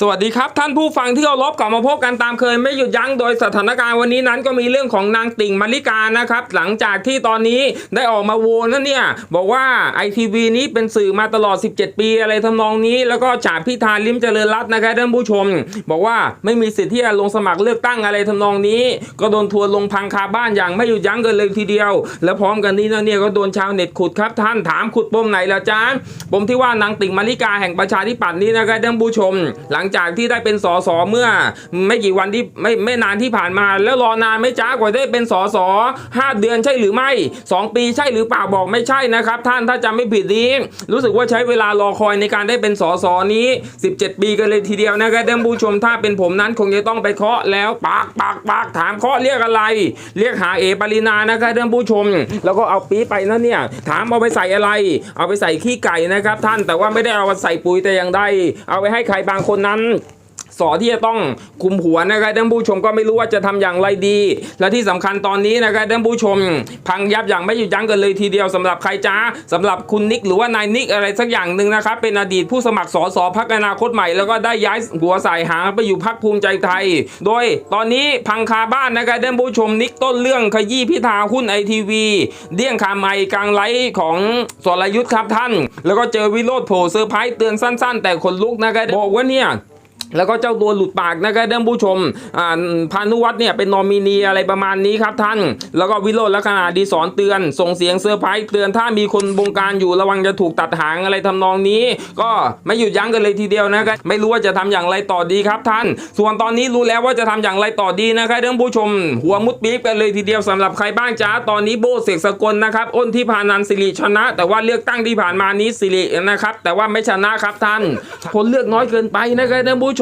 สวัสดีครับ ท่านผู้ฟังที่เคารพกลับมาพบกันตามเคย ไม่หยุดยั้งโดยสถานการณ์วันนี้นั้นก็มีเรื่องของนางติ่งมาริกานะครับ หลังจากที่ตอนนี้ได้ออกมาโวนั่นเนี่ย บอกว่าไอทีวีนี้เป็นสื่อมาตลอด 17 ปีอะไรทำนองนี้ แล้วก็จ่าพิธาลิมเจริญรัตน์นะครับท่านผู้ชม บอกว่าไม่มีสิทธิ์ที่จะลงสมัครเลือกตั้งอะไรทำนองนี้ ก็โดนทัวร์ลงพังคาบ้านอย่างไม่หยุดยั้งกันเลยทีเดียว แล้วพร้อมกันนี้นะเนี่ยก็โดนชาวเน็ตขุดครับท่านถามขุดปมไหนละจ๊ะปมที่ว่านางติ่งมาริกาแห่งประชาธิปัตย์นี้นะครับท่านผู้ชมหลังังจากที่ได้เป็นสสเมื่อ ไม่กี่วันที่ไม่ไม่นานที่ผ่านมา แล้วรอนานไม่จ้ากว่าได้เป็นสสห้าเดือนใช่หรือไม่สองปีใช่หรือเปล่าบอกไม่ใช่นะครับ ท่านถ้าจำไม่ผิดนี้ รู้สึกว่าใช้เวลารอคอยในการได้เป็นสสนี้ 17 ปีกันเลยทีเดียวนะครับท่านผู้ชมถ้าเป็นผมนั้นคงจะต้องไปเคาะแล้วปากปากปากถามเคาะเรียกอะไร เรียกหาเอปรินานะครับท่านผู้ชม แล้วก็เอาปี๊ไปนะเนี่ยถามเอาไปใส่อะไร เอาไปใส่ขี้ไก่นะครับ ท่านแต่ว่าไม่ได้เอาไปใส่ปุ๋ยแต่อย่างใดเอาไปให้ใครบางคนนั้ัน สอที่จะต้องคุมหัวนะครับท่านผู้ชมก็ไม่รู้ว่าจะทำอย่างไรดี และที่สำคัญตอนนี้นะครับท่านผู้ชม พังยับอย่างไม่หยุดยั้งกันเลยทีเดียวสำหรับใครจ้าสำหรับคุณนิกหรือว่านายนิกอะไรสักอย่างหนึ่งนะครับเป็นอดีตผู้สมัครสอสอพักอนาคตใหม่แล้วก็ได้ย้ายหัวสายหางไปอยู่พักภูมิใจไทย โดยตอนนี้พังคาบ้านนะครับท่านผู้ชมนิกต้นเรื่องขยี้พิธาหุ้นไอทีวีเดี้ยงคาไมกลางไลฟ์ของสรยุทธ์ครับท่าน แล้วก็เจอวิโรธโผล่เซอร์ไพรส์เตือนสั้น ๆ แต่คนลุกนะครับบอกว่าเนี่ย แล้วก็เจ้าตัวหลุดปากนะครับท่านผู้ชมอ่าพานุวัฒน์เนี่ยเป็นนอมินีอะไรประมาณนี้ครับท่าน แล้วก็วิโรจน์ลักษณะดีสอนเตือน ส่งเสียงเซอร์ไพรส์เตือนถ้ามีคนบงการอยู่ระวังจะถูกตัดหางอะไรทำนองนี้ ก็ไม่หยุดยั้งกันเลยทีเดียวนะครับไม่รู้ว่าจะทำอย่างไรต่อดีครับท่าน ส่วนตอนนี้รู้แล้วว่าจะทำอย่างไรต่อดีนะครับท่านผู้ชม หัวมุดปี๊บกันเลยทีเดียวสำหรับใครบ้างจ้าตอนนี้โบเสกสกลนะครับอ้นที่พานันสิริชนะ แต่ว่าเลือกตั้งที่ผ่านมานี้สิรินะครับแต่ว่าไม่ชนะครับท่าน คนเลือกน้อยเกินไปนะครับท่านผู้ชม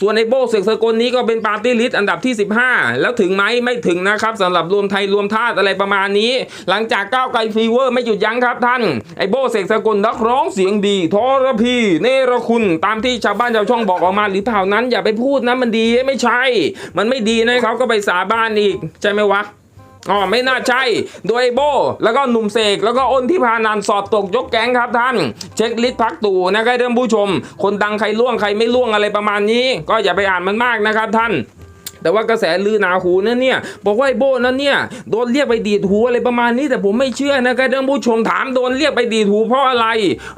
ส่วนในโบเสกสกลนี้ก็เป็นปาร์ตี้ลิสต์อันดับที่ 15 แล้วถึงไหมไม่ถึงนะครับสำหรับรวมไทยรวมธาตุอะไรประมาณนี้ หลังจากก้าวไกลฟีเวอร์ไม่หยุดยั้งครับท่าน ไอโบเสกสกลนักร้องเสียงดีทรพีเนรคุณตามที่ชาวบ้านชาวช่องบอกออกมาหรือเปล่านั้นอย่าไปพูดนะมันดีไม่ใช่ มันไม่ดีนะเขาก็ไปสาบานอีกใช่ไหมวะ อ๋อไม่น่าใช่โดยโบ แล้วก็หนุ่มเสกแล้วก็อ้นที่พานันสอบตกยกแก๊งครับท่าน เช็คลิสต์พักตู่นะครับท่านผู้ชม คนดังใครล่วงใครไม่ล่วงอะไรประมาณนี้ ก็อย่าไปอ่านมันมากนะครับท่าน แต่ว่ากระแสลือหนาหูนั่นเนี่ยบอกว่าไอ้โบนั่นเนี่ยโดนเรียกไปดีดหูอะไรประมาณนี้ แต่ผมไม่เชื่อนะครับท่านผู้ชมถามโดนเรียกไปดีดหูเพราะอะไร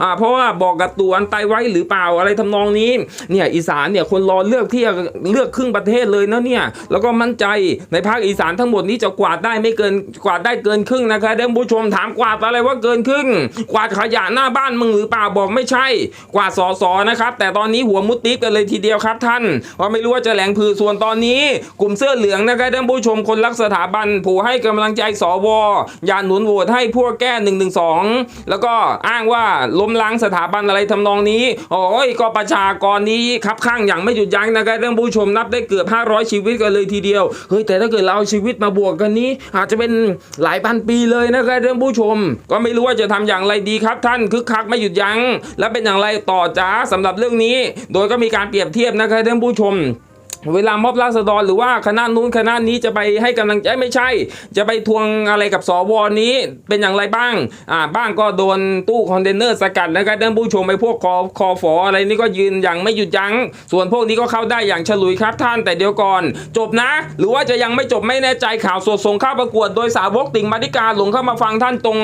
อ่าเพราะว่าบอกกับตัวอันไตไว้หรือเปล่าอะไรทำนองนี้เนี่ยอีสานเนี่ยคนรอเลือกที่จะเลือกครึ่งประเทศเลยนะเนี่ยแล้วก็มั่นใจในภาคอีสานทั้งหมดนี้จะกวาดได้ไม่เกินกวาดได้เกินครึ่งนะครับท่านผู้ชมถามกวาดอะไรว่าเกินครึ่งกวาดขยะหน้าบ้านมึงหรือเปล่าบอกไม่ใช่ กวาดสอสอนะครับแต่ตอนนี้หัวมุดติ๊บกันเลยทีเดียวครับท่านว่าไม่รู้ว่าจะแหลงพือส่วนตอนนี้กลุ่มเสื้อเหลืองนะครับท่านผู้ชมคนรักสถาบันผู้ให้กำลังใจสวอย่าหนุนโหวตให้พวกแก้1นึแล้วก็อ้างว่าล้มล้างสถาบันอะไรทำนองนี้โอ้ยก็ประชากรนี้คับข้างอย่างไม่หยุดยั้งนะครับท่านผู้ชมนับได้เกือบ 500 ชีวิตกันเลยทีเดียวเฮ้ยแต่ถ้าเกิดเราเอาชีวิตมาบวกกันนี้ อาจจะเป็นหลายพันปีเลยนะครับท่านผู้ชม ก็ไม่รู้ว่าจะทำอย่างไรดีครับท่านคึกคักไม่หยุดยั้ง และเป็นอย่างไรต่อจ้าสำหรับเรื่องนี้ โดยก็มีการเปรียบเทียบนะครับท่านผู้ชม เวลาม็อบราษฎรหรือว่าคณะนู้นคณะนี้จะไปให้กำลังใจไม่ใช่ จะไปทวงอะไรกับสวนี้เป็นอย่างไรบ้างอ่าบ้างก็โดนตู้คอนเทนเนอร์สกัดนะครับท่านผู้ชมไปพวกคอคอฝออะไรนี่ก็ยืนอย่างไม่หยุดยัง้ง ส่วนพวกนี้ก็เข้าได้อย่างฉลุยครับท่านแต่เดี๋ยวก่อน จบนะ หรือว่าจะยังไม่จบไม่แน่ใจข่าวสดส่งเข้าประกวดโดยสาวกติ่งมาดิกาหลงเข้ามาฟังท่านตรง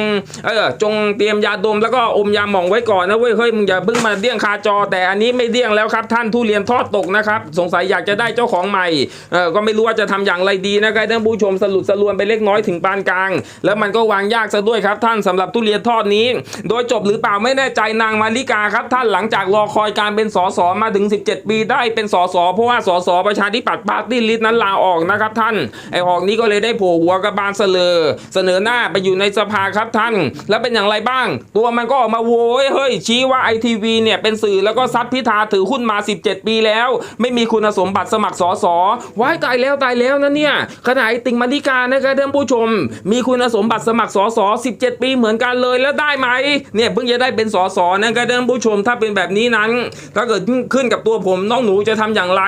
เออจงเตรียมยาดมแล้วก็อมยาหมองไว้ก่อนนะเว้ยเฮ้ยมึงอย่าเพิ่งมาเดี้ยงคาจอ แต่อันนี้ไม่เดี้ยงแล้วครับท่านทุเรียนทอดตกนะครับสงสัยอยากจะได้้เจ้าของใหม่เออก็ไม่รู้ว่าจะทำอย่างไรดีนะครับท่านผู้ชมสรุปสรวนไปเล็กน้อยถึงปานกลาง แล้วมันก็วางยากซะด้วยครับท่านสำหรับทุเรียนทอดนี้ โดยจบหรือเปล่าไม่แน่ใจนางมาริกาครับท่านหลังจากรอคอยการเป็นสสมาถึง 17 ปีได้เป็นสสเพราะว่าสสประชาธิปัตย์ปาร์ตี้ลิสต์นั้นลาออกนะครับท่านไอออกนี้ก็เลยได้โผล่หัวกระบาลเสลอเสนอหน้าไปอยู่ในสภาครับท่าน แล้วเป็นอย่างไรบ้าง ตัวมันก็ออกมาโวยเฮ้ยชี้ว่าไอทีวีเนี่ยเป็นสื่อแล้วก็ซัดพิธาถือหุ้นมา 17 ปีแล้ว ไม่มีคุณสมบัติสมัครสอสอว้ายตายแล้วตายแล้วนะเนี่ยขณะไอติงมาริกานะครับท่านผู้ชม มีคุณสมบัติสมัครสอสอ17 ปีเหมือนกันเลยแล้วได้ไหมเนี่ยเพิ่งจะได้เป็นสอสอนะครับท่านผู้ชมถ้าเป็นแบบนี้นั้น ถ้าเกิดขึ้นกับตัวผมน้องหนูจะทำอย่างไร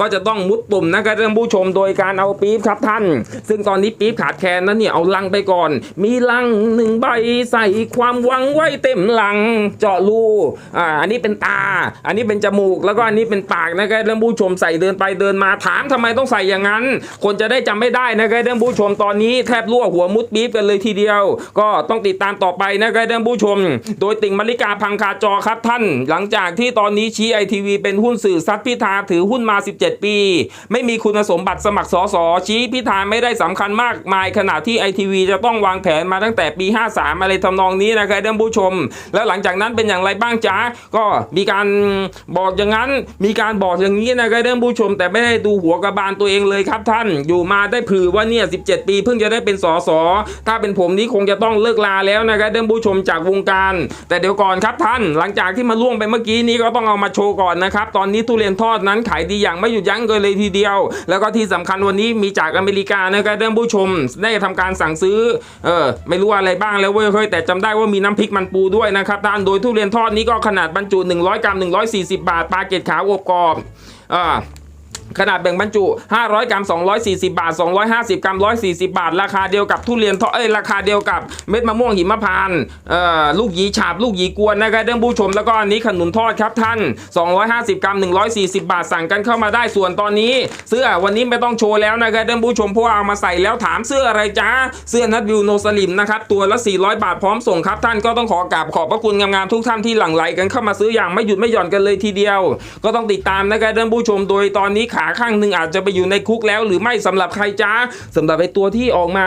ก็จะต้องมุดปุ่มนะครับท่านผู้ชมโดยการเอาปี๊บครับท่าน ซึ่งตอนนี้ปี๊บขาดแคลนนั้นเนี่ยเอาลังไปก่อน มีลังหนึ่งใบใส่ความหวังไว้เต็มลังเจาะรูอ่าอันนี้เป็นตา อันนี้เป็นจมูกแล้วก็อันนี้เป็นปากนะครับท่านผู้ชมใส่เดินไปเดินมาถามทำไมต้องใส่อย่างนั้น คนจะได้จำไม่ได้นะครับท่านผู้ชมตอนนี้แทบรั่วหัวมุดปี๊บกันเลยทีเดียว ก็ต้องติดตามต่อไปนะครับท่านผู้ชม โดยติ่งมาริกาพังคาจอครับท่าน หลังจากที่ตอนนี้ชี้ไอทีวีเป็นหุ้นสื่อซัดพิธาถือหุ้นมา 17 ปี ไม่มีคุณสมบัติสมัครสอสอชี้พิธาไม่ได้สำคัญมากมายขณะที่ไอทีวีจะต้องวางแผนมาตั้งแต่ปี 53 อะไรทำนองนี้นะครับท่านผู้ชม แล้วหลังจากนั้นเป็นอย่างไรบ้างจ๊ะก็มีการบอกอย่างนั้น มีการบอกอย่างนี้นะครับท่านผู้ชมแต่ไม่ได้ดูหัวกระบาลตัวเองเลยครับท่านอยู่มาได้ผือว่าเนี่ย17 ปีเพิ่งจะได้เป็นสอสอถ้าเป็นผมนี้คงจะต้องเลิกลาแล้วนะครับท่านผู้ชมจากวงการ แต่เดี๋ยวก่อนครับท่าน หลังจากที่มาล่วงไปเมื่อกี้นี้ก็ต้องเอามาโชว์ก่อนนะครับตอนนี้ทุเรียนทอดนั้นขายดีอย่างไม่หยุดยั้งกันเลยทีเดียว แล้วก็ที่สำคัญวันนี้มีจากอเมริกานะครับท่านผู้ชม ได้ทำการสั่งซื้อเออไม่รู้อะไรบ้างแล้วเว้ยเฮ้ยแต่จำได้ว่ามีน้ำพริกมันปูด้วยนะครับท่านโดยทุเรียนทอดนี้ก็ขนาดบรรจุ 100 กรัม 140 บาทปลาเกตขาวอบกรอบอ่า ขนาดแบ่งบรรจุ 500 กรัม 240 บาท 250 กรัม 140 บาท ราคาเดียวกับทุเรียนทอดเอ้ยราคาเดียวกับเม็ดมะม่วงหิมพานต์เอ่อลูกหยีฉาบลูกหยีกวนนะครับเด้อผู้ชมแล้วก็อันนี้ขนุนทอดครับท่าน 250 กรัม 140 บาทสั่งกันเข้ามาได้ส่วนตอนนี้ เสื้อวันนี้ไม่ต้องโชว์แล้วนะครับเด้อผู้ชมเพราะว่าเอามาใส่แล้วถามเสื้ออะไรจ้าเสื้อนัดวิวโนสลิมนะครับตัวละ 400 บาทพร้อมส่งครับท่านก็ต้องขอกราบขอบพระคุณงามๆทุกท่านที่หลั่งไหลกันเข้ามาซื้ออย่างไม่หยุดไม่หย่อนกันเลยทีเดียว ก็ต้องติดตามนะครับเด้อผู้ชมโดยตอนนี้ขาข้างหนึ่งอาจจะไปอยู่ในคุกแล้ว หรือไม่สำหรับใครจ้าสำหรับไอตัวที่ออกมา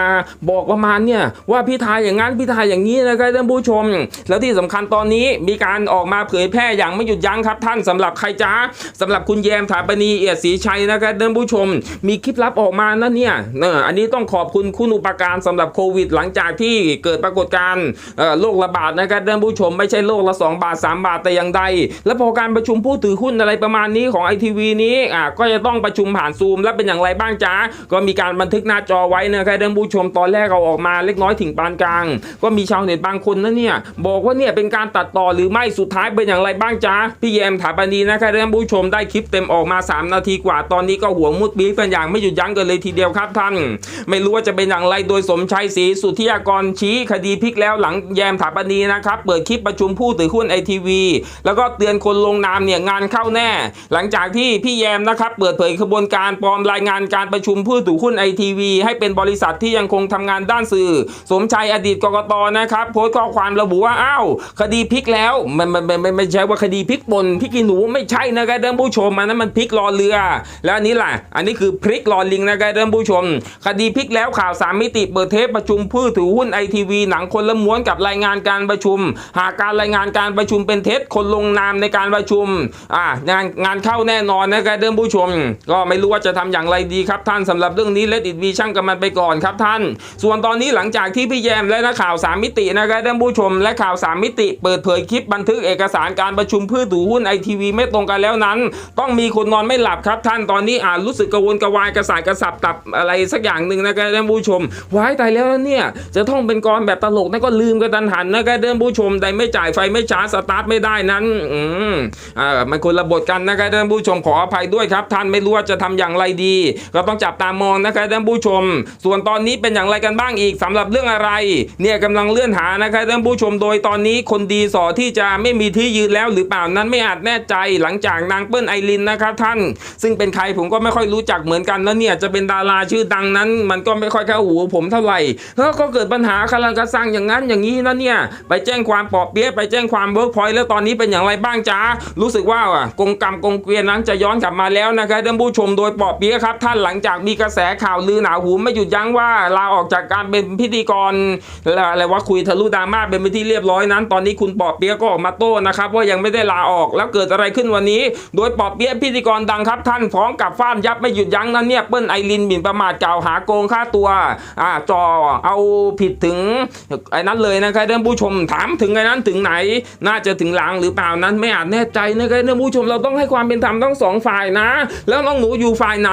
บอกประมาณเนี่ยว่าพี่ทายอย่างนั้นพี่ทายอย่างนี้นะครับท่านผู้ชม แล้วที่สำคัญตอนนี้มีการออกมาเผยแพร่อย่างไม่หยุดยั้งครับท่านสำหรับใครจ้าสำหรับคุณแยมถาปณีเอียดศรีชัยนะครับท่านผู้ชม มีคลิปลับออกมานะเนี่ยเอออันนี้ต้องขอบคุณคุณอุปการสำหรับโควิด หลังจากที่เกิดปรากฏการณ์โรคระบาดนะครับท่านผู้ชมไม่ใช่โรคละ 2 บาท 3 บาทแต่อย่างใด แล้วพอการประชุมผู้ถือหุ้นอะไรประมาณนี้ของไอทีวีนี้อะก็จะต้องประชุมผ่านซูมแล้วเป็นอย่างไรบ้างจ้าก็มีการบันทึกหน้าจอไว้นะครับท่านผู้ชมตอนแรกเอาออกมาเล็กน้อยถึงปานกลาง ก็มีชาวเน็ตบางคนนะเนี่ยบอกว่าเนี่ยเป็นการตัดต่อหรือไม่สุดท้ายเป็นอย่างไรบ้างจ้าพี่แยมถาปณีนะครับท่านผู้ชมได้คลิปเต็มออกมา 3 นาทีกว่า ตอนนี้ก็หัวมุดบีบกันอย่างไม่หยุดยั้งกันเลยทีเดียวครับท่าน ไม่รู้ว่าจะเป็นอย่างไรโดยสมชัยศรีสุทธิยากรชี้คดีพลิกแล้วหลังแยมถาปณีนะครับเปิดคลิปประชุมผู้ถือหุ้นไอทีวีแล้วก็เตือนคนลงนามเนี่ยงานเข้าแน่ หลังจากที่พี่แยมนะครับเปิดเผยขบวนการปลอมรายงานการประชุมผู้ถือหุ้นไอทีวีให้เป็นบริษัทที่ยังคงทำงานด้านสื่อ สมชัยอดีตกกตนะครับ โพสต์ข้อความระบุว่าอ้าวคดีพลิกแล้วมันมันมันมันไม่ใช่ว่าคดีพลิกบนพลิกกีหนูไม่ใช่นะครับท่านผู้ชมอันนั้นมันพลิกรอเรือ แล้วอันนี้ล่ะ อันนี้คือพลิกรอลิงนะครับท่านผู้ชม คดีพลิกแล้วข่าวสามมิติเปิดเทปประชุมผู้ถือหุ้นไอทีวีหนังคนละม้วนกับรายงานการประชุม หากการรายงานการประชุมเป็นเท็จคนลงนามในการประชุมอ่างานงานเข้าแน่นอนนะครับท่านผู้ชมก็ไม่รู้ว่าจะทำอย่างไรดีครับท่านสำหรับเรื่องนี้เลดอิดวีช่างกับมันไปก่อนครับท่าน ส่วนตอนนี้หลังจากที่พี่แยมและนักข่าวสามมิตินะครับท่านผู้ชมและข่าวสามมิติ เปิดเผยคลิปบันทึกเอกสารการประชุมผู้ถือหุ้นไอทีวีไม่ตรงกันแล้วนั้น ต้องมีคนนอนไม่หลับครับท่านตอนนี้อ่านรู้สึกกระวนกระวายกระสายกระสับตับอะไรสักอย่างหนึ่งนะครับท่านผู้ชมว้ายตายแล้วเนี่ยจะท่องเป็นกรแบบตลกนั่นก็ลืมกันทันหันนะครับท่านผู้ชมแต่ไม่จ่ายไฟไม่ชาร์จสตาร์ทไม่ได้นั้นอืมอ่ามันคนละบทกันนะครับท่านผู้ชมขออภัยด้วยครับท่านไม่รู้ว่าจะทำอย่างไรดี ก็ต้องจับตามองนะครับท่านผู้ชม ส่วนตอนนี้เป็นอย่างไรกันบ้างอีกสำหรับเรื่องอะไร เนี่ยกำลังเลื่อนหานะครับท่านผู้ชมโดยตอนนี้คนดีสอที่จะไม่มีที่ยืนแล้วหรือเปล่านั้นไม่อาจแน่ใจหลังจากนางเปิ้ลไอรินนะครับท่าน ซึ่งเป็นใครผมก็ไม่ค่อยรู้จักเหมือนกันแล้วเนี่ยจะเป็นดาราชื่อดังนั้น มันก็ไม่ค่อยเข้าหูผมเท่าไหร่แล้วก็เกิดปัญหาคารังกระสังอย่างนั้นอย่างนี้นะเนี่ยไปแจ้งความปอบเปี้ยะไปแจ้งความเวิร์กพอยต์แล้วตอนนี้เป็นอย่างไรบ้างจ้ารู้สึกว่ากงกรรมกงเกวียนนั้นจะย้อนกลับมาแล้วนะครับท่านผู้ชมโดยปอบเปียครับท่านหลังจากมีกระแสข่าวลือหนาหูไม่หยุดยั้งว่าลาออกจากการเป็นพิธีกรอะไรว่าคุยทะลุดราม่าเป็นไปที่เรียบร้อยนั้น ตอนนี้คุณปอบเปียก็ออกมาโต้นะครับว่ายังไม่ได้ลาออกแล้วเกิดอะไรขึ้นวันนี้ โดยปอบเปียพิธีกรดังครับ ท่านฟ้องกับฟ้านยับไม่หยุดยั้งนั้นเนี่ยเปิ้ลไอรินหมิ่นประมาทกล่าวหาโกงค่าตัวอ่าจอเอาผิดถึงไอ้นั้นเลยนะครับท่านผู้ชมถามถึงไอ้นั้นถึงไหน น่าจะถึงหลังหรือเปล่านั้นไม่อาจแน่ใจนะครับท่านผู้ชมเราต้องให้ความเป็นธรรมทั้งสองฝ่ายนะแล้วน้องหนูอยู่ฝ่ายไหน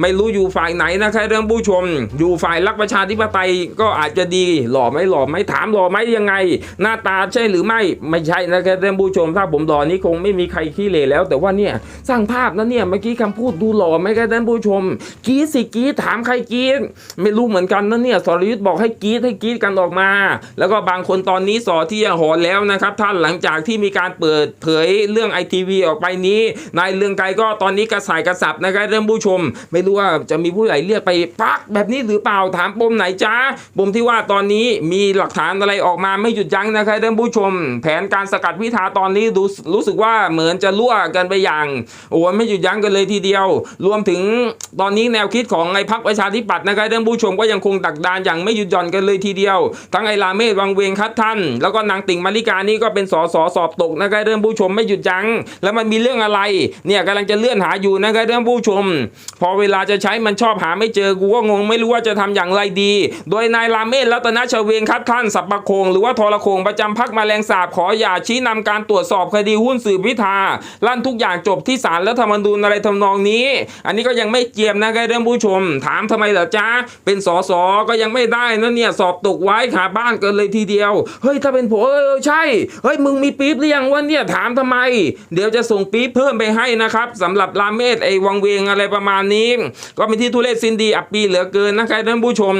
ไม่รู้อยู่ฝ่ายไหนนะครับท่านผู้ชม อยู่ฝ่ายรักประชาธิปไตยก็อาจจะดี หล่อไหมหล่อไหมถามหล่อไหมยังไง หน้าตาใช่หรือไม่ไม่ใช่นะครับท่านผู้ชม ถ้าผมหล่อนี้คงไม่มีใครขี้เหร่แล้ว แต่ว่าเนี่ยสร้างภาพนะเนี่ยเมื่อกี้คำพูดดูหล่อไหมครับท่านผู้ชมกีดสิกีดถามใครกีดไม่รู้เหมือนกันนะเนี่ยสรยุทธ์บอกให้กีดให้กีดกันออกมา แล้วก็บางคนตอนนี้สอที่จะหอนแล้วนะครับท่านหลังจากที่มีการเปิดเผยเรื่องไอทีวีออกไปนี้นายเรืองไกรก็ตอนนี้กระสายกระสับนะครับท่านผู้ชม ไม่รู้ว่าจะมีผู้ใหญ่เรียกไปปักแบบนี้หรือเปล่าถามปมไหนจ้าปมที่ว่าตอนนี้มีหลักฐานอะไรออกมาไม่หยุดยั้งนะครับท่านผู้ชม แผนการสกัดพิธาตอนนี้ดูรู้สึกว่าเหมือนจะรั่วกันไปอย่างโอ้ไม่หยุดยั้งกันเลยทีเดียว รวมถึงตอนนี้แนวคิดของไอ้พักประชาธิปัตย์นะครับท่านผู้ชมก็ยังคงตักดานอย่างไม่หยุดหย่อนกันเลยทีเดียว ทั้งไอ้ลาเมศวังเวงคัดท่าน แล้วก็นางติ่งมาริกานี่ก็เป็นสอสอสอบตกนะครับท่านผู้ชมไม่หยุดยั้ง แล้วมันมีเรื่องอะไรเนี่ยกำลังจะเลื่อนหาอยู่นะครับท่านผู้ชม พอเวลาจะใช้มันชอบหาไม่เจอกูก็งงไม่รู้ว่าจะทำอย่างไรดี โดยนายลาเมศรัตนชเวงคัดท่านสัปปะโคง หรือว่าทรโคงประจำพักมาแมลงสาบขออย่าชี้นำการตรวจสอบคดีหุ้นสื่อพิธาลั่นทุกอย่างจบที่ศาลรัฐธรรมนูญอะไรทำนองนี้ อันนี้ก็ยังไม่เจียมนะครับท่านผู้ชม ถามทำไมเหรอจ๊ะเป็นสสก็ยังไม่ได้นะเนี่ยสอบตกไว้ขาบ้านกินเลยทีเดียวเฮ้ยถ้าเป็นผมเออใช่เฮ้ยมึงมีปี๊บหรือยังวะเนี่ยถามทำไม เดี๋ยวจะส่งปี๊บเพิ่มไปให้นะครับสำหรับลาเมศไอวังเวงอะไรประมาณนี้ ก็เป็นที่ทุเรศซินดีอับปีเหลือเกินนะครับท่านผู้ชม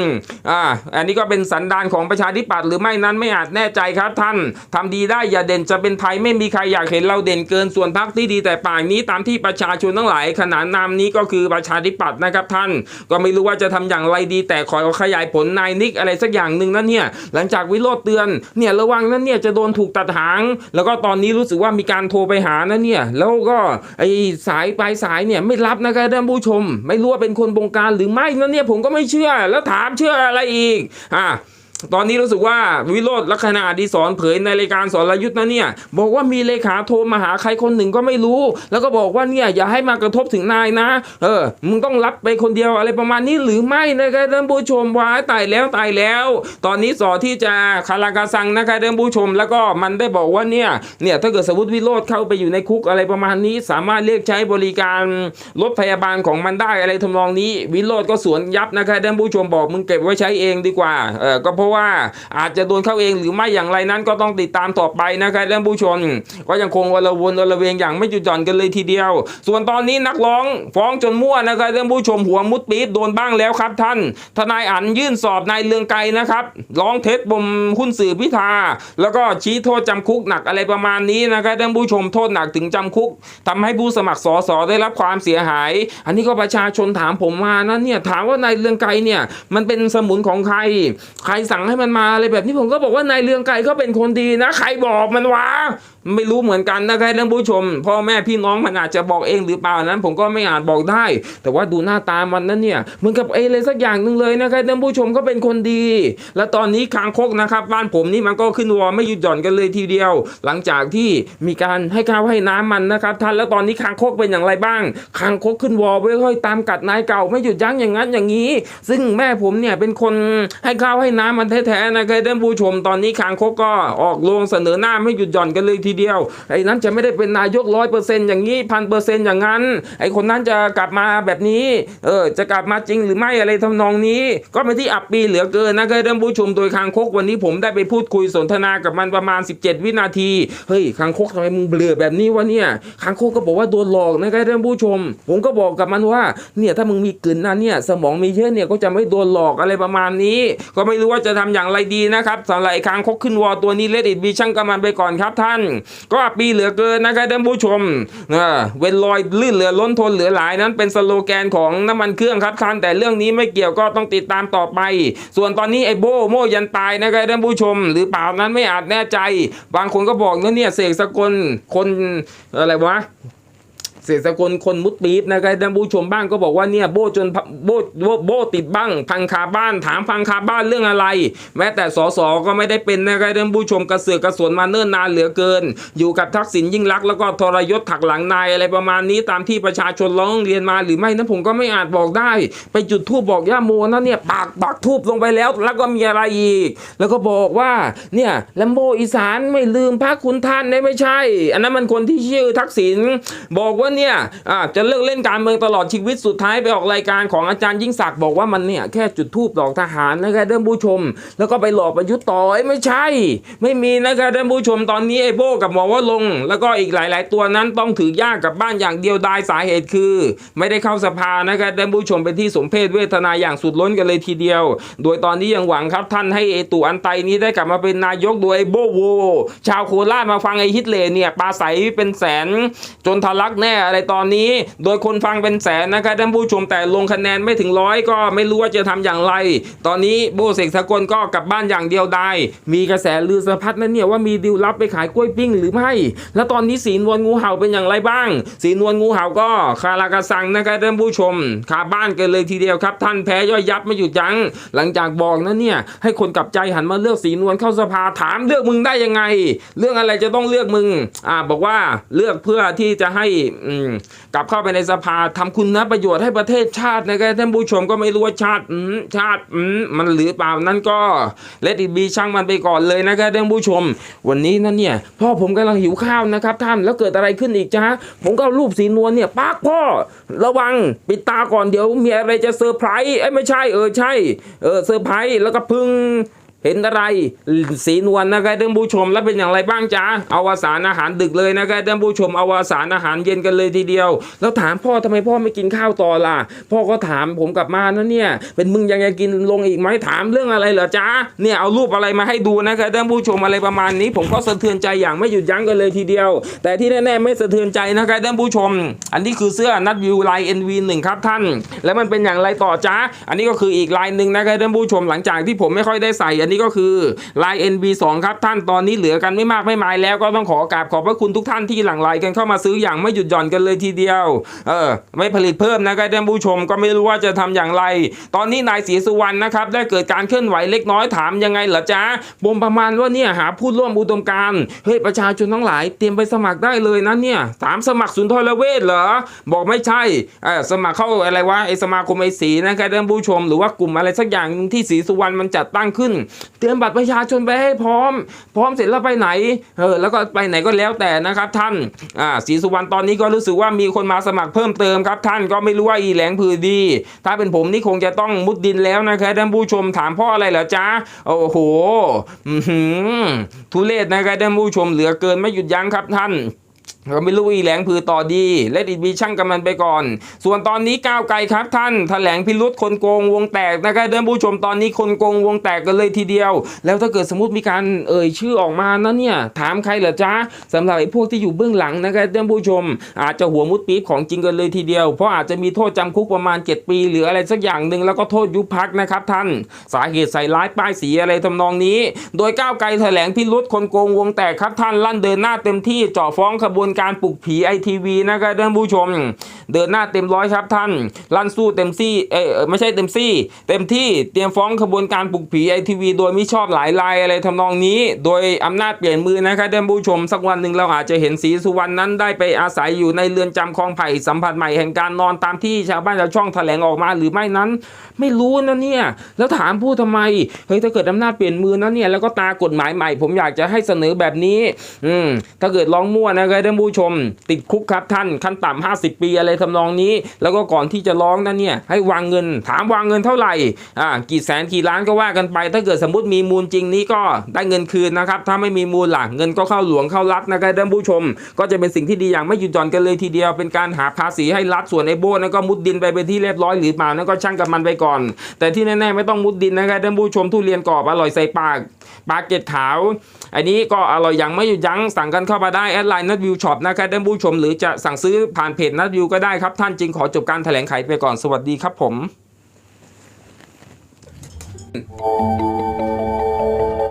อ่าอันนี้ก็เป็นสันดานของประชาธิปัตย์หรือไม่นั้นไม่อาจแน่ใจครับท่านทำดีได้อย่าเด่นจะเป็นภัยไม่มีใครอยากเห็นเราเด่นเกินส่วนพักที่ดีแต่ป่านนี้ตามที่ประชาชนทั้งหลาย ขนานนามนี้ก็คือประชาธิปัตย์นะครับท่าน ก็ไม่รู้ว่าจะทำอย่างไรดี แต่ขอขยายผลนายนิกอะไรสักอย่างหนึ่งนั่นเนี่ยหลังจากวิโรธเตือนเนี่ยระวังนั่นเนี่ยจะโดนถูกตัดหาง แล้วก็ตอนนี้รู้สึกว่ามีการโทรไปหานะเนี่ยแล้วก็ไอสายปลายสายเนี่ยไม่รับนะครับท่านผู้ชม ไม่รู้ว่าเป็นคนบงการหรือไม่นั่นเนี่ยผมก็ไม่เชื่อ แล้วถามเชื่ออะไรอีกอะ ตอนนี้รู้สึกว่าวิโรธลักษณะอดีศรเผยในรายการสอนรยุทธ์นะเนี่ย บอกว่ามีเลขาโทรมาหาใครคนหนึ่งก็ไม่รู้ แล้วก็บอกว่าเนี่ยอย่าให้มากระทบถึงนายนะ เออ มึงต้องรับไปคนเดียวอะไรประมาณนี้หรือไม่นะครับท่านผู้ชมว้ายตายแล้วตายแล้ว ตอนนี้สอที่จะคารากาซังนะครับท่านผู้ชม แล้วก็มันได้บอกว่าเนี่ยเนี่ยถ้าเกิดสมมติวิโรธเข้าไปอยู่ในคุกอะไรประมาณนี้ สามารถเรียกใช้บริการรถพยาบาลของมันได้อะไรทำนองนี้ วิโรธก็สวนยับนะครับท่านผู้ชมบอกมึงเก็บไว้ใช้เองดีกว่าเออก็เพราะว่าอาจจะโดนเข้าเองหรือไม่อย่างไรนั้นก็ต้องติดตามต่อไปนะครับท่านผู้ชมก็ยังคงวลวนวลเวงอย่างไม่หยุดหย่อนกันเลยทีเดียว ส่วนตอนนี้นักร้องฟ้องจนมั่วนะครับท่านผู้ชมหัวมุดปี๊บโดนบ้างแล้วครับท่าน ทนายอันยื่นสอบนายเลืองไกรนะครับร้องเท็จบมหุ้นสื่อพิธา แล้วก็ชี้โทษจำคุกหนักอะไรประมาณนี้นะครับท่านผู้ชมโทษหนักถึงจำคุกทำให้ผู้สมัครสอสอได้รับความเสียหาย อันนี้ก็ประชาชนถามผมมานะเนี่ยถามว่านายเลืองไกรเนี่ยมันเป็นสมุนของใคร ใครสั่งให้มันมาอะไรแบบนี้ผมก็บอกว่านายเรืองไกรก็เป็นคนดีนะ ใครบอกมันวะ ไม่รู้เหมือนกันนะครับท่านผู้ชม พ่อแม่พี่น้องมันอาจจะบอกเองหรือเปล่านั้น ผมก็ไม่อาจบอกได้ แต่ว่าดูหน้าตามันนั้นเนี่ยเหมือนกับเอเลยสักอย่างหนึ่งเลยนะครับท่านผู้ชมก็เป็นคนดี และตอนนี้คางคกนะครับบ้านผมนี่มันก็ขึ้นวอไม่หยุดหย่อนกันเลยทีเดียว หลังจากที่มีการให้ข้าวให้น้ำมันนะครับท่านแล้วตอนนี้คางคกเป็นอย่างไรบ้างคางคกขึ้นวอไว้ค่อยตามกัดนายเก่าไม่หยุดยั้งอย่างนั้นอย่างนี้ ซึ่งแม่ผมเนี่ยเป็นคนให้ข้าวให้น้ำมันแท้ๆนะครับท่านผู้ชมตอนนี้คางคกก็ออกโรงเสนอหน้าไม่หยุดหย่อนกันเลยทีเดียวไอ้นั้นจะไม่ได้เป็นนายกร้อยเปอร์เซ็นต์อย่างนี้พันเปอร์เซ็นต์อย่างนั้นไอ้คนนั้นจะกลับมาแบบนี้เออจะกลับมาจริงหรือไม่อะไรทำนองนี้ ก็เป็นที่อับปีเหลือเกินนะครับท่านผู้ชมโดยคางคกวันนี้ผมได้ไปพูดคุยสนทนากับมันประมาณ 17 วินาทีเฮ้ยคางคกทำไมมึงเบลอแบบนี้วะเนี่ยคางคกก็บอกว่าโดนหลอกนะครับท่านผู้ชม ผมก็บอกกับมันว่าเนี่ยถ้ามึงมีกลืนนะเนี่ยสมองมีเยอะเนี่ยก็จะไม่โดนหลอกอะไรประมาณนี้ ก็ไม่รู้ว่าจะทำอย่างไรดีนะครับสำหรับคางคกขึ้นวอตัวนี้เลดอิดบีช่างกับมันไปก่อนครับท่านก็ปีเหลือเกินนะครับท่านผู้ชมเออเวนลอยลื่นเหลือล้นทนเหลือหลายนั้นเป็นสโลแกนของน้ำมันเครื่องครับท่านแต่เรื่องนี้ไม่เกี่ยวก็ต้องติดตามต่อไป ส่วนตอนนี้ไอ้โบโมยันตายนะครับท่านผู้ชม หรือเปล่านั้นไม่อาจแน่ใจ บางคนก็บอกนะเนี่ยเสกสกลคนอะไรวะ เศรษฐกลคนมุดปี๊บนะครับท่านผู้ชมบ้างก็บอกว่าเนี่ยโบจนโบโบโบติดบ้าง พังคาบ้านถามพังคาบ้านเรื่องอะไร แม้แต่สสก็ไม่ได้เป็นนะครับท่านผู้ชมกระเสือกกระสนมาเนิ่นนานเหลือเกิน อยู่กับทักษิณยิ่งรักแล้วก็ทรยศถักหลังนายอะไรประมาณนี้ตามที่ประชาชนร้องเรียนมาหรือไม่นั้นผมก็ไม่อาจบอกได้ ไปจุดทูบบอกย่าโมนะเนี่ยปากปักทูบลงไปแล้ว แล้วก็มีอะไรอีก แล้วก็บอกว่าเนี่ยแลมโบอีสานไม่ลืมพระคุณท่านได้ไม่ใช่ อันนั้นมันคนที่ชื่อทักษิณบอกว่าแล้วเนี่ยจะเลิกเล่นการเมืองตลอดชีวิตสุดท้ายไปออกรายการของอาจารย์ยิ่งศักดิ์บอกว่ามันเนี่ยแค่จุดทูบดอกทหารนะครับท่านผู้ชม แล้วก็ไปหลอกประยุทธ์ต่อเอ้ไม่ใช่ ไม่มีนะครับท่านผู้ชมตอนนี้ไอ้โบกับหมอว่าลง แล้วก็อีกหลาย ๆ ตัวนั้นต้องถือยากกับบ้านอย่างเดียวดายสาเหตุคือ ไม่ได้เข้าสภานะครับท่านผู้ชมเป็นที่สมเพศเวทนาอย่างสุดล้นกันเลยทีเดียว โดยตอนนี้ยังหวังครับท่านให้ไอตู่อันไตนี้ได้กลับมาเป็นนายกโดยไอ้โบโวชาวโคราชมาฟังไอฮิตเลเนี่ยปลาใสเป็นแสนจนทะลักแน่อะไรตอนนี้ โดยคนฟังเป็นแสนนะครับท่านผู้ชมแต่ลงคะแนนไม่ถึงร้อยก็ไม่รู้ว่าจะทำอย่างไร ตอนนี้โบเสกสกลก็กลับบ้านอย่างเดียวได้ มีกระแสลือสะพัดนะเนี่ยว่ามีดีลลับไปขายกล้วยปิ้งหรือไม่ แล้วตอนนี้สีนวลงูเห่าเป็นอย่างไรบ้าง สีนวลงูเห่าก็คาราคาซังนะครับท่านผู้ชมคาบ้านกันเลยทีเดียวครับ ท่านแพ้ย่อยยับไม่หยุดยั้งหลังจากบอกนะเนี่ยให้คนกลับใจหันมาเลือกสีนวลเข้าสภาถามเลือกมึงได้ยังไง เรื่องอะไรจะต้องเลือกมึงอ่าบอกว่าเลือกเพื่อที่จะให้กลับเข้าไปในสภาทำคุณนะประโยชน์ให้ประเทศชาตินะครับท่านผู้ชมก็ไม่รู้ว่าชาติชาติมันหรือเปล่านั่นก็เลดิบีช่างมันไปก่อนเลยนะครับท่านผู้ชม วันนี้นั่นเนี่ยพ่อผมกำลังหิวข้าวนะครับ ท่านแล้วเกิดอะไรขึ้นอีกจ้าผมก็รูปสีนวลเนี่ยปักพ่อระวังปิดตาก่อนเดี๋ยวมีอะไรจะเซอร์ไพรส์เอ้ไม่ใช่เออใช่เออเซอร์ไพรส์แล้วก็พึ่ง เห็นอะไรสีนวลนะครับท่านผู้ชมแล้วเป็นอย่างไรบ้างจ๊ะอวสารอาหารดึกเลยนะครับท่านผู้ชมอวสารอาหารเย็นกันเลยทีเดียว แล้วถามพ่อทำไมพ่อไม่กินข้าวต่อล่ะ พ่อก็ถามผมกลับมานะเนี่ย เป็นมึงยังจะกินลงอีกไหมถามเรื่องอะไรเหรอจ๊ะเนี่ยเอารูปอะไรมาให้ดูนะครับท่านผู้ชมอะไรประมาณนี้ ผมก็สะเทือนใจอย่างไม่หยุดยั้งกันเลยทีเดียว แต่ที่แน่ๆไม่สะเทือนใจนะครับท่านผู้ชม อันนี้คือเสื้อนัดวิวไลน์ NV1 ครับท่าน แล้วมันเป็นอย่างไรต่อจ๊ะอันนี้ก็คืออีกลายหนึ่งนะครับท่านผู้ชมหลังจากที่ผมไม่ค่อยได้ใส่อันนี้ก็คือลาย NV2 ครับท่านตอนนี้เหลือกันไม่มากไม่มายแล้วก็ต้องขอกราบขอบพระคุณทุกท่านที่หลั่งไหลกันเข้ามาซื้ออย่างไม่หยุดหย่อนกันเลยทีเดียว เออ ไม่ผลิตเพิ่มนะครับท่านผู้ชมก็ไม่รู้ว่าจะทำอย่างไร ตอนนี้นายศรีสุวรรณนะครับได้เกิดการเคลื่อนไหวเล็กน้อยถามยังไงเหรอจ๊ะบมประมาณว่าเนี่ยหาผู้ร่วมอุดมการเฮ้ยประชาชนทั้งหลายเตรียมไปสมัครได้เลยนะเนี่ยถามสมัครสุนทรเวชเหรอบอกไม่ใช่เออสมัครเข้าอะไรวะไอสมาคมไอสีนะครับท่านผู้ชม หรือว่ากลุ่มอะไรสักอย่างหนึ่งที่ศรีสุวรรณมันจัดตั้งขึ้นเตรียมบัตรประชาชนไปให้พร้อม พร้อมเสร็จแล้วไปไหนเออแล้วก็ไปไหนก็แล้วแต่นะครับท่านอ่าศรีสุวรรณตอนนี้ก็รู้สึกว่ามีคนมาสมัครเพิ่มเติมครับท่านก็ไม่รู้ว่าอีแหลงผือดี ถ้าเป็นผมนี่คงจะต้องมุดดินแล้วนะครับท่านผู้ชมถามพ่ออะไรเหรอจ๊ะโอ้โหทุเรศนะครับท่านผู้ชมเหลือเกินไม่หยุดยั้งครับท่าน ก็ไม่รู้อีแหลงพือต่อดีและดีบีช่างกับมันไปก่อน ส่วนตอนนี้ก้าวไกลครับท่านแถลงพิรุษคนโกงวงแตกนะครับเดินผู้ชมตอนนี้คนโกงวงแตกกันเลยทีเดียว แล้วถ้าเกิดสมมติมีการเอ่ยชื่อออกมานะเนี่ยถามใครเหรอจ๊ะสำหรับไอ้พวกที่อยู่เบื้องหลังนะครับเดินผู้ชม อาจจะหัวมุดปี๊บของจริงกันเลยทีเดียว เพราะอาจจะมีโทษจำคุกประมาณ 7 ปีหรืออะไรสักอย่างหนึ่งแล้วก็โทษยุบพักนะครับท่าน สาเหตุใส่ร้ายป้ายสีอะไรทำนองนี้ โดยก้าวไกลแถลงพิรุษคนโกงวงแตกครับท่านลั่นเดินหน้าเต็มที่เจาะฟ้องขบวนการปลุกผีไอทีวีนะครับท่านผู้ชม เดินหน้าเต็มร้อยครับท่าน ลั่นสู้เต็มที่เอเอไม่ใช่เต็มที่ เต็มที่เตรียมฟ้องขบวนการปลุกผีไอทีวีโดยมิชอบหลายรายอะไรทำนองนี้ โดยอำนาจเปลี่ยนมือนะครับท่านผู้ชม สักวันหนึ่งเราอาจจะเห็นสีสุวรรณนั้นได้ไปอาศัยอยู่ในเรือนจำคลองไผ่สัมผัสใหม่แห่งการนอนตามที่ชาวบ้านชาวช่องแถลงออกมาหรือไม่นั้น ไม่รู้นะเนี่ยแล้วถามผู้ทำไมเฮ้ยถ้าเกิดอำนาจเปลี่ยนมือนะเนี่ยแล้วก็ตากฎหมายใหม่ ผมอยากจะให้เสนอแบบนี้ อืมถ้าเกิดร้องมั่วนะครับท่านผู้ชม ติดคุกครับท่านขั้นต่ำห้าสิบปีอะไรทำนองนี้ แล้วก็ก่อนที่จะร้องนะเนี่ยให้วางเงิน ถามวางเงินเท่าไหร่อ่ากี่แสนกี่ล้านก็ว่ากันไป ถ้าเกิดสมมติมีมูลจริงนี้ก็ได้เงินคืนนะครับถ้าไม่มีมูลหล่ะเงินก็เข้าหลวงเข้ารัฐนะครับท่านผู้ชม ก็จะเป็นสิ่งที่ดีอย่างไม่หยุดหย่อนกันเลยทีเดียวเป็นการหาภาษีให้รัฐส่วนไอ้โบ้นั่นก็มุดดินไปเป็นที่เรียบร้อยหรือเปล่านั่นก็ช่างกับมันไปก่อน แต่ที่แน่ๆไม่ต้องมุดดินนะครับท่านผู้ชมทุเรียนกรอบอร่อยใส่ปากปลาเกตขาว อันนี้ก็อร่อยอย่างไม่หยุดยั้งสั่งกันเข้ามาได้แอดไลน์นัดวิวช็อปนะครับท่านผู้ชม หรือจะสั่งซื้อผ่านเพจนัดวิวก็ได้ครับ ท่านจึงขอจบการแถลงไขไปก่อนสวัสดีครับผม